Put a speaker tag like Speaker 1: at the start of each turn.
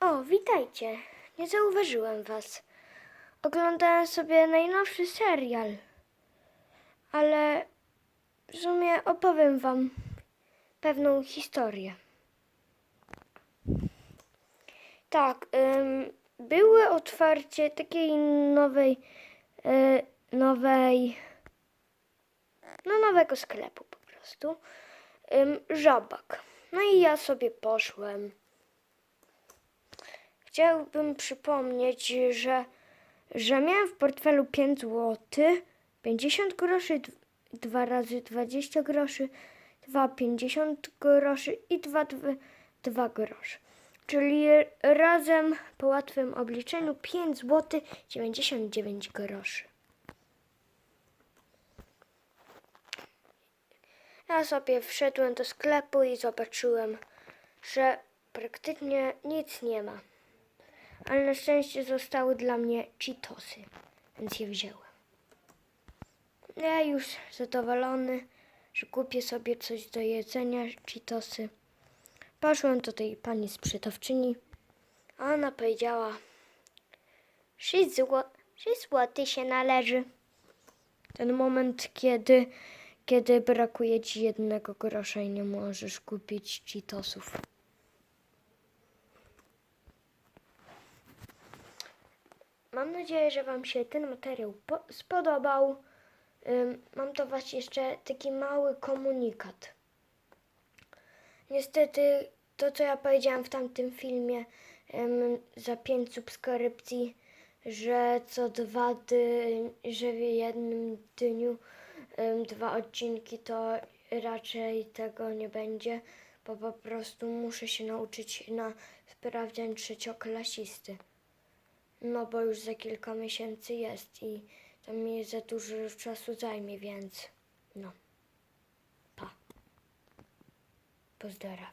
Speaker 1: O, witajcie. Nie zauważyłem was. Oglądałem sobie najnowszy serial. Ale w sumie opowiem wam pewną historię. Tak, ym, były otwarcie takiej nowej, y, nowej, no nowego sklepu po prostu. Ym, żabak. No i ja sobie poszłem. Chciałbym przypomnieć, że, że miałem w portfelu 5 zł, 50 groszy, 2 razy 20 groszy, 2 50 groszy i 2, 2, 2 groszy. Czyli razem po łatwym obliczeniu 5 zł 99 groszy. Ja sobie wszedłem do sklepu i zobaczyłem, że praktycznie nic nie ma. Ale na szczęście zostały dla mnie Cheetosy, więc je wziąłem. Ja już zadowolony, że kupię sobie coś do jedzenia, Cheetosy. Poszłem do tej pani sprzedawczyni, a ona powiedziała 6 zł, 6 zł się należy. Ten moment, kiedy, kiedy brakuje ci jednego grosza i nie możesz kupić Cheetosów. Mam nadzieję, że Wam się ten materiał po- spodobał. Mam do Was jeszcze taki mały komunikat. Niestety, to co ja powiedziałam w tamtym filmie za 5 subskrypcji, że co dwa dni, że w jednym dniu dwa odcinki, to raczej tego nie będzie, bo po prostu muszę się nauczyć na sprawdzian trzecioklasisty. No bo już za kilka miesięcy jest i to mi za dużo czasu zajmie, więc no. Pa. Pozdrawiam.